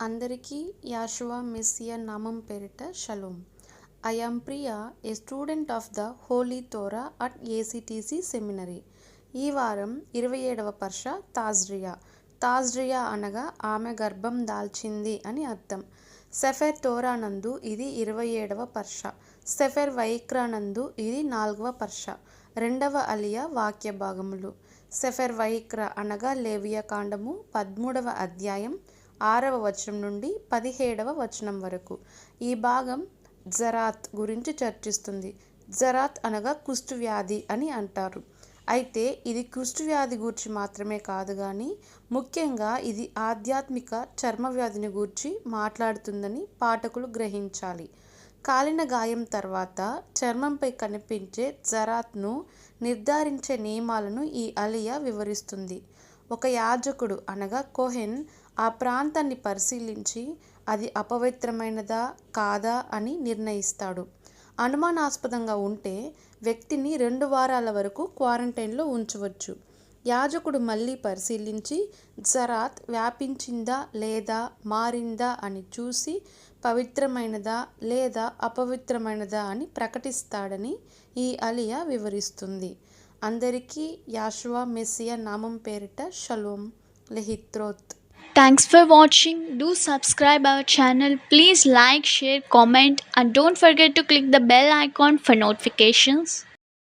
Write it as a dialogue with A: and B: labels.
A: అందరికీ యాషువా మెస్సియా నామం పేరిట shalom I am Priya a student of the holy Torah at ACTC seminary. ఈ వారం ఇరవై ఏడవ పర్ష తాజ్రియా. తాజ్రియా అనగా ఆమె గర్భం దాల్చింది అని అర్థం. సెఫెర్ తోరా నందు ఇది ఇరవై ఏడవ పర్ష. సెఫెర్ వైక్రా నందు ఇది నాలుగవ పర్ష. రెండవ అలియా వాక్య భాగములు సెఫెర్ వైక్ర అనగా లేవియా కాండము పదమూడవ అధ్యాయం ఆరవ వచనం నుండి పదిహేడవ వచనం వరకు. ఈ భాగం జరాత్ గురించి చర్చిస్తుంది. జరాత్ అనగా కుష్టు వ్యాధి అని అంటారు. అయితే ఇది కుష్టు వ్యాధి గూర్చి మాత్రమే కాదు కానీ ముఖ్యంగా ఇది ఆధ్యాత్మిక చర్మ వ్యాధిని గూర్చి మాట్లాడుతుందని పాఠకులు గ్రహించాలి. కాలిన గాయం తర్వాత చర్మంపై కనిపించే జరాత్ను నిర్ధారించే నియమాలను ఈ అలియా వివరిస్తుంది. ఒక యాజకుడు అనగా కోహెన్ ఆ ప్రాంతాన్ని పరిశీలించి అది అపవిత్రమైనదా కాదా అని నిర్ణయిస్తాడు. అనుమానాస్పదంగా ఉంటే వ్యక్తిని రెండు వారాల వరకు క్వారంటైన్లో ఉంచవచ్చు. యాజకుడు మళ్ళీ పరిశీలించి జరాత్ వ్యాపించిందా లేదా మారిందా అని చూసి పవిత్రమైనదా లేదా అపవిత్రమైనదా అని ప్రకటిస్తాడని ఈ అలియా వివరిస్తుంది. అందరికీ యాశువా మెస్సియా నామం పేరిట shalom. లెహిత్రోత్.
B: Thanks for watching do subscribe our channel please like share comment and don't forget to click the bell icon for notifications